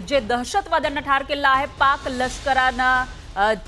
जे दहशतवाद्यांना ठार केलं आहे पाक लष्करानं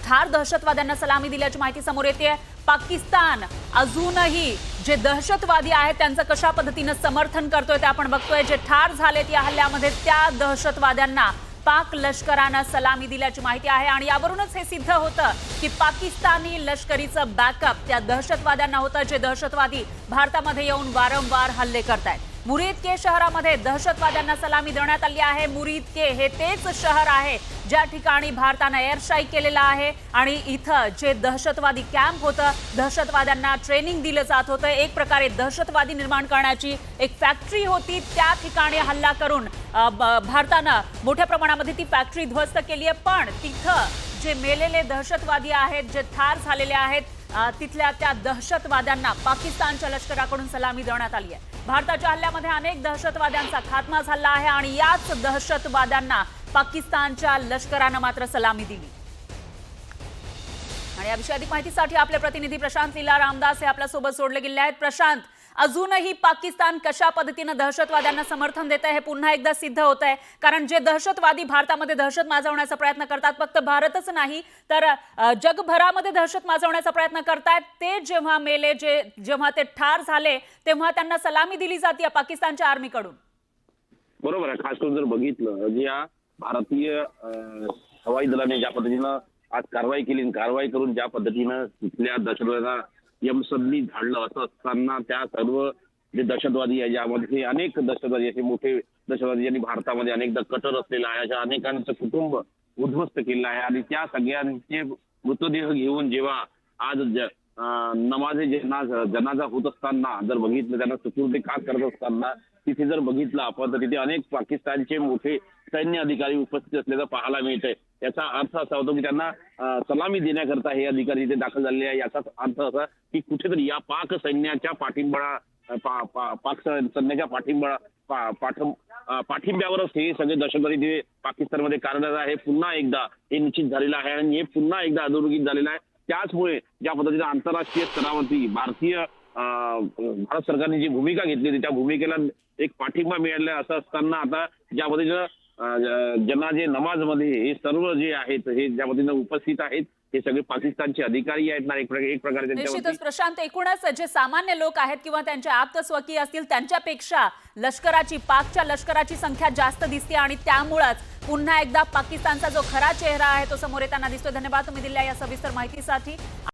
ठार दहशतवाद्यांना सलामी दिल्याची माहिती समोर येते पाकिस्तान अजूनही जे दहशतवादी आहेत त्यांचं कशा पद्धतीनं समर्थन करतोय ते आपण बघतोय. जे ठार झालेत या हल्ल्यामध्ये त्या दहशतवाद्यांना पाक लष्करानं सलामी दिल्याची माहिती आहे. आणि यावरूनच हे सिद्ध होतं की पाकिस्तानी लष्करीचं बॅकअप त्या दहशतवाद्यांना होतं जे दहशतवादी भारतामध्ये येऊन वारंवार हल्ले करतायत. मुरीद के शहरामध्ये दहशतवाद्यांना सलामी देण्यात आली आहे. मुरीद के हे तेच शहर आहे ज्या ठिकाणी भारतानं एअरस्ट्राईक केलेला आहे आणि इथं जे दहशतवादी कॅम्प होतं दहशतवाद्यांना ट्रेनिंग दिलं जात होतं. एक प्रकारे दहशतवादी निर्माण करण्याची एक फॅक्टरी होती. त्या ठिकाणी हल्ला करून ब- भारतानं मोठ्या प्रमाणामध्ये ती फॅक्टरी ध्वस्त केली आहे. पण तिथं जे मेलेले दहशतवादी आहेत जे ठार झालेले आहेत तिथल्या त्या दहशतवाद्यांना पाकिस्तानच्या लष्कराकडून सलामी देण्यात आली आहे. भारताच्या हल्ल्यामध्ये अनेक दहशतवाद्यांचा खात्मा झाला आहे आणि याच दहशतवाद्यांना पाकिस्तानच्या लष्करानं मात्र सलामी दिली. आणि याविषयी अधिक माहितीसाठी आपले प्रतिनिधी प्रशांत लीला रामदास हे आपल्यासोबत जोडले गेले आहेत. प्रशांत अजूनही पाकिस्तान कशा पद्धतीनं दहशतवाद्यांना समर्थन देत आहे हे पुन्हा एकदा सिद्ध होत आहे कारण जे दहशतवादी भारतामध्ये दहशत माजवण्याचा प्रयत्न करतात फक्त भारतच नाही तर जगभरामध्ये दहशत माजवण्याचा प्रयत्न करतायत. ते जेव्हा मेले जे जेव्हा ते ठार झाले तेव्हा त्यांना सलामी दिली जाते पाकिस्तानच्या आर्मीकडून. बरोबर आहे. खास करून जर बघितलं जे या भारतीय हवाई दलाने ज्या पद्धतीनं आज कारवाई केली कारवाई करून ज्या पद्धतीनं तिथल्या दहशतवाद्यांना यमसदनी झाडलं असं असताना त्या सर्व जे दहशतवादी आहे ज्यामध्ये अनेक दहशतवादी असे मोठे दहशतवादी ज्यांनी भारतामध्ये अनेकदा कटर असलेला आहे अशा अनेकांचं कुटुंब उद्ध्वस्त केलं आहे. आणि त्या सगळ्यांचे मृतदेह घेऊन जेव्हा आज नमाजे जनाजा जनाजा होत असताना जर बघितलं त्यांना सुपूर्द का करत असताना तिथे जर बघितलं आपण तर तिथे अनेक पाकिस्तानचे मोठे सैन्य अधिकारी उपस्थित असल्याचं पाहायला मिळतंय. याचा अर्थ असा होतो की त्यांना सलामी देण्याकरता हे अधिकारी इथे दाखल झालेले आहे. याचा अर्थ असा की कुठेतरी या पाक सैन्याच्या पाठिंबा पा- पा- पाक सैन्याच्या पाठिंबा पा- पाठम पाठिंब्यावरच हे सगळे दहशतवादी तिथे पाकिस्तानमध्ये कार्यरत आहे. पुन्हा एकदा हे निश्चित झालेलं आहे आणि हे पुन्हा एकदा अधोरेखित झालेलं आहे. त्याचमुळे ज्या पद्धतीने आंतरराष्ट्रीय स्तरावरती भारतीय भारत सरकारने जी भूमिका घेतली होती त्या भूमिकेला एक पाठिंबा मिळाला असं असताना आता ज्या पद्धतीनं ज्यांना जे नमाजमध्ये हे सर्व जे आहेत हे ज्या पद्धतीनं उपस्थित आहेत हे सगळे पाकिस्तानचे अधिकारी आहेत ना एक प्रकारे एक प्रकारे निश्चितच प्रशांत एकूणच जे सामान्य लोक आहेत किंवा त्यांचे आप्त स्वकीय असतील त्यांच्यापेक्षा लष्कराची पाकच्या लष्कराची संख्या जास्त दिसते आणि त्यामुळंच पुन्हा एकदा पाकिस्तानचा जो खरा चेहरा आहे तो समोर येताना दिसतोय. धन्यवाद तुम्ही दिल्या या सविस्तर माहितीसाठी.